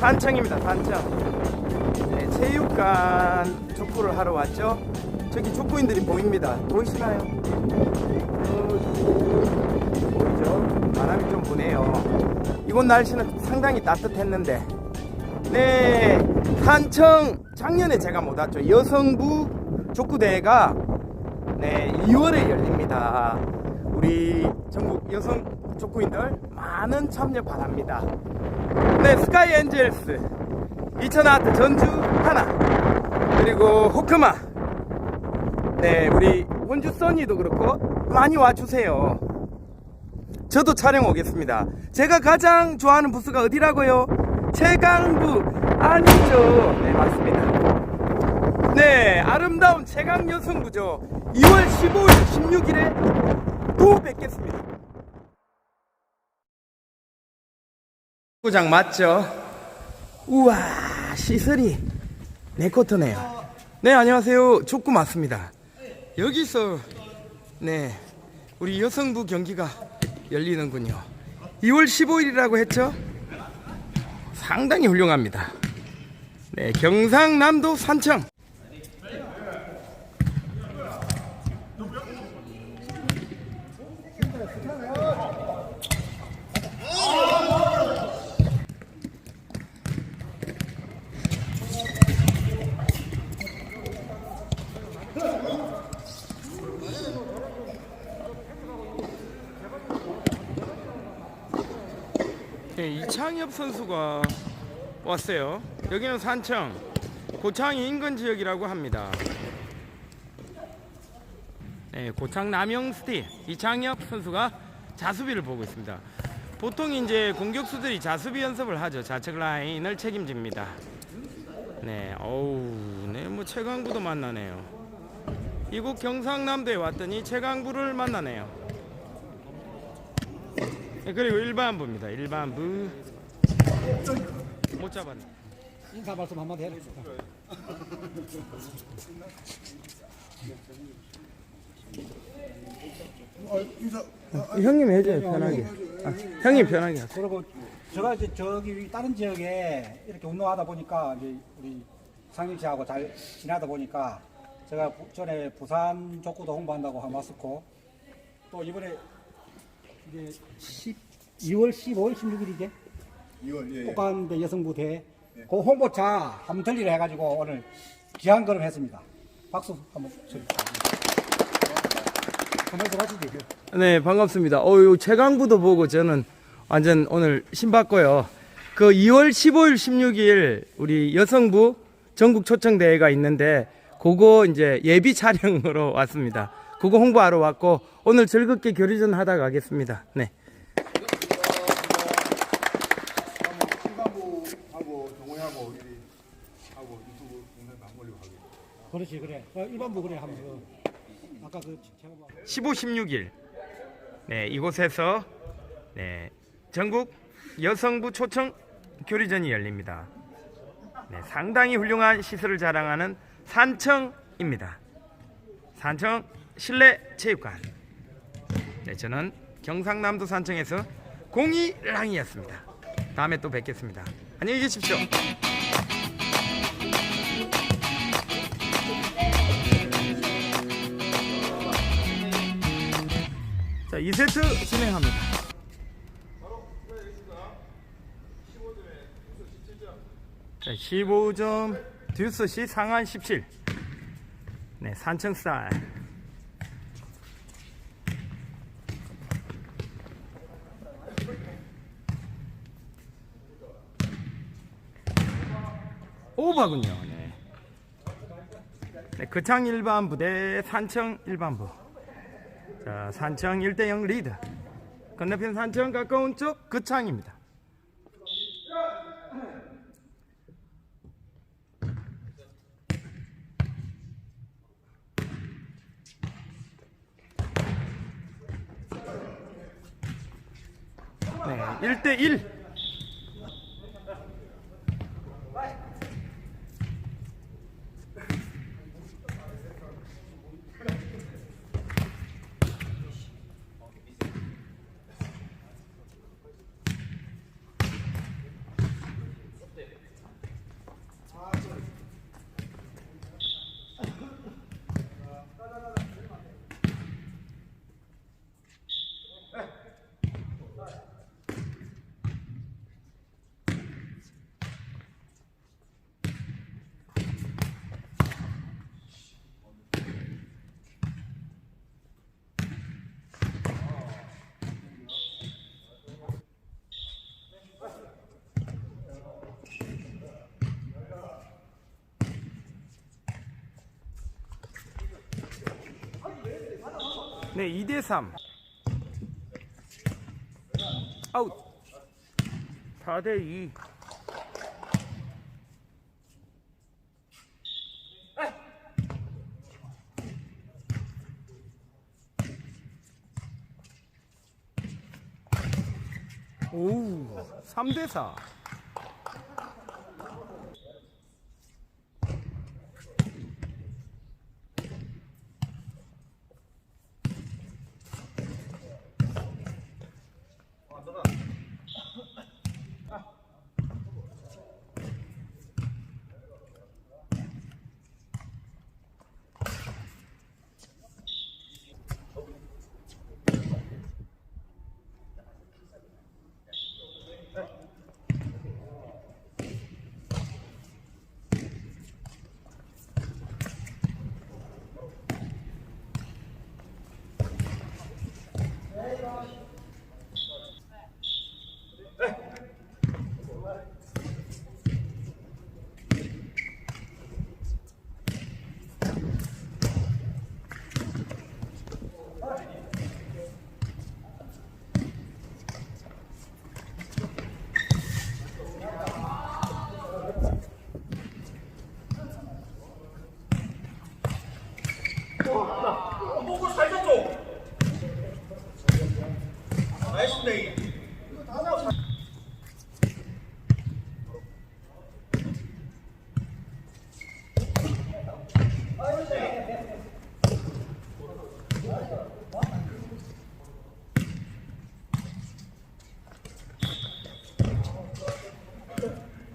산청입니다 산청 네, 체육관 족구를 하러 왔죠? 저기 족구인들이 보입니다. 보이시나요? 어, 보이죠? 바람이 좀 부네요. 이곳 날씨는 상당히 따뜻했는데. 네 산청 작년에 제가 못 왔죠. 여성부 족구대회가 네 2월에 열립니다. 우리 전국 여성 족구인들 많은 참여 바랍니다 네 스카이 엔젤스 이천아트 전주 하나 그리고 호크마. 네 우리 원주 써니도 그렇고 많이 와주세요. 저도 촬영 오겠습니다. 제가 가장 좋아하는 부스가 어디라고요? 최강부 아니죠? 네 맞습니다. 네 아름다운 최강 여성부죠. 2월 15일 16일에 또 뵙겠습니다 구장 맞죠? 우와 시설이 네 코트네요. 네 안녕하세요. 족구 맞습니다. 여기서 네 우리 여성부 경기가 열리는군요. 2월 15일이라고 했죠? 상당히 훌륭합니다. 네 경상남도 산청 네, 이창엽 선수가 왔어요. 여기는 산청 고창 인근 지역이라고 합니다. 네, 고창 남영 스티 이창엽 선수가 자수비를 보고 있습니다. 보통 이제 공격수들이 자수비 연습을 하죠. 좌측 라인을 책임집니다. 네, 어우, 네, 뭐 최강부도 만나네요. 이곳 경상남도에 왔더니 최강부를 만나네요. 네, 그리고 일반부입니다. 일반부 못 잡았네. 인사 말씀 한마디 해라. 형님 해줘요 편하게. 아, 형님 편하게 하세요. 그리고 제가 이제 저기 다른 지역에 이렇게 운동하다 보니까 이제 우리 상임 씨하고 잘 지내다 보니까 제가 부- 전에 부산 족구도 홍보한다고 한 왔었고 또 이번에 이제 10, 2월 15일, 16일이제 2월 예, 예. 꽃간대 여성부 대회 그 홍보차 한번 들리려 해가지고 오늘 귀한 걸음 했습니다. 박수 한번 쳐주세요. 한번 하시죠. 네 반갑습니다. 어유 최강부도 보고 저는 완전 오늘 신봤고요. 그 2월 15일, 16일 우리 여성부 전국 초청 대회가 있는데 그거 이제 예비 촬영으로 왔습니다. 그거 홍보하러 왔고 오늘 즐겁게 교류전 하다 가겠습니다. 네. 신간부하고 동호회하고 우리 하고 유튜브 동생 안 걸리고 하게. 그렇지 그래. 어, 일반부 그래 하면 그 아까 그 제가 뭐 15, 16일 네, 이곳에서 네, 전국 여성부 초청 교류전이 열립니다. 네, 상당히 훌륭한 시설을 자랑하는 산청입니다. 산청 실내 체육관. 네, 저는 경상남도 산청에서 공이랑이었습니다. 다음에 또 뵙겠습니다. 안녕히 계십시오. 2세트 진행합니다. 자, 15점 듀스 시 상한 17. 네, 산청 스타일. 오버군요. 네. 네, 거창 일반부 대 산청 일반부. 자, 산청 1대0 리드. 건너편 산청 가까운 쪽 거창입니다. 네, 1대1. 네, 2대 3. 아웃. 4대 2. 오, 3대 4. 약불도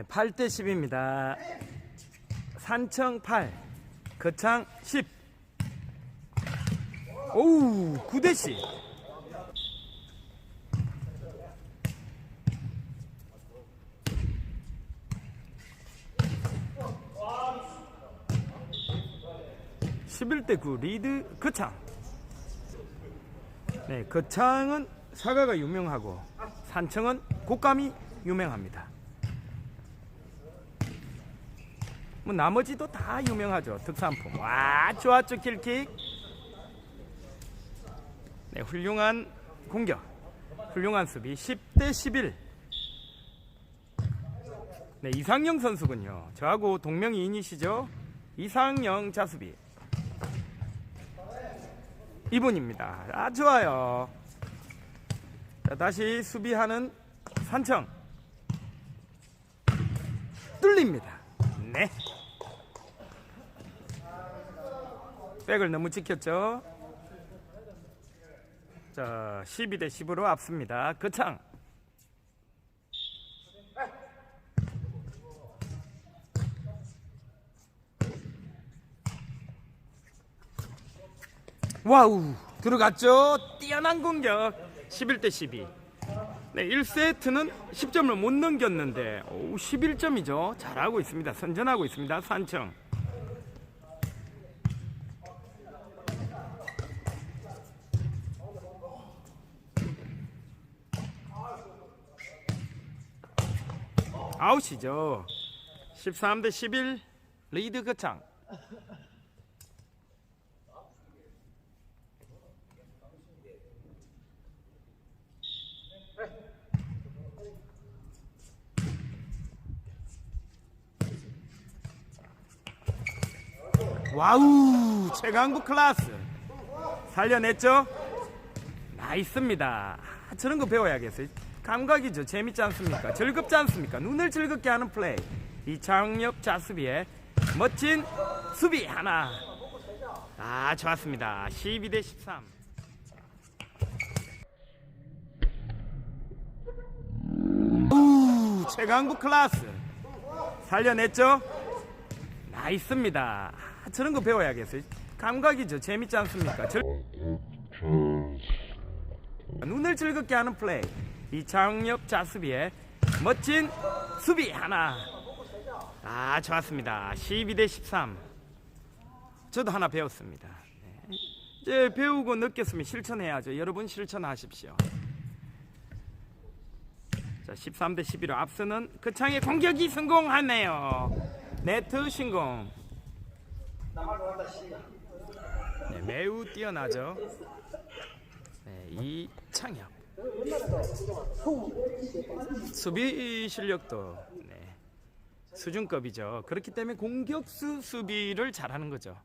네, 8대 10입니다. 산청 8, 거창 10. 오우, 9대 10. (11대 9) 리드 거창 네, 거창은 사과가 유명하고 산청은 곶감이 유명합니다. 뭐 나머지도 다 유명하죠. 특산품. 와, 좋았죠, 킬킥. 네, 훌륭한 공격. 훌륭한 수비. 10대 11. 네, 이상영 선수군요. 저하고 동명이인이시죠? 이상영 자수비. 이분입니다. 아, 좋아요. 자, 다시 수비하는 산청. 뚫립니다. 네. 백을 너무 지켰죠? 자, 12 대 10으로 앞섭니다. 거창. 와우 들어갔죠? 뛰어난 공격. 11대 12 네, 1세트는 10점을 못 넘겼는데 오, 11점이죠? 잘하고 있습니다. 선전하고 있습니다. 산청 아웃이죠. 13 대 11 리드 거창. 와우 최강국 클래스. 살려냈죠? 아, 저런 거 배워야겠어요 감각이죠. 재밌지 않습니까? 즐겁지 않습니까? 눈을 즐겁게 하는 플레이. 이창엽 자수비의 멋진 수비 하나. 아 좋았습니다. 12 대 13 우 최강국 클래스. 살려냈죠? 나있습니다. 아, 저런 거 배워야겠어요. 감각이죠. 재밌지 않습니까? 즐... 눈을 즐겁게 하는 플레이 이창엽 자수비의 멋진 수비 하나. 아 좋았습니다. 12대 13 저도 하나 배웠습니다. 네. 이제 배우고 느꼈으면 실천해야죠. 여러분 실천하십시오. 자 13대 11로 앞서는 그 창의 공격이 성공하네요. 네트 신공. 네, 매우 뛰어나죠. 네, 이창엽 수비 실력도 네, 수준급이죠. 그렇기 때문에 공격수 수비를 잘하는 거죠.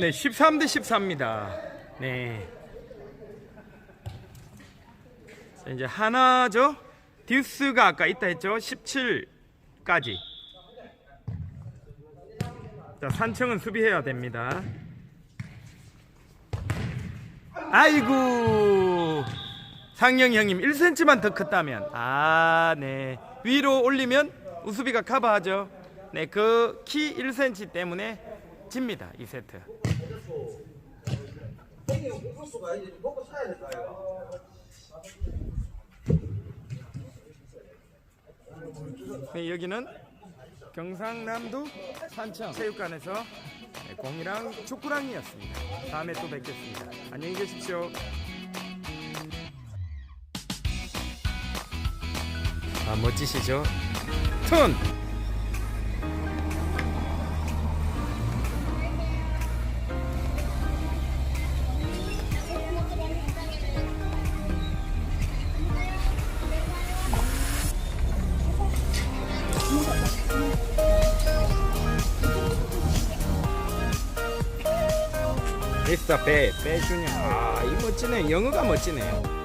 네, 13대 14입니다. 네. 자, 이제 하나죠. 듀스가 아까 있다 했죠. 17까지. 자, 산청은 수비해야 됩니다. 아이고. 상영 형님 1cm만 더 컸다면 아, 네. 위로 올리면 우수비가 커버하죠. 네, 그 키 1cm 때문에 집니다. 이 세트. 네, 여기는 경상남도 산청 체육관에서 네, 공이랑 축구랑이었습니다. 다음에 또 뵙겠습니다. 안녕히 계십시오. 아 멋지시죠? 톤! 미스터 배, 배준영. 아, 이 멋지네. 영어가 멋지네요.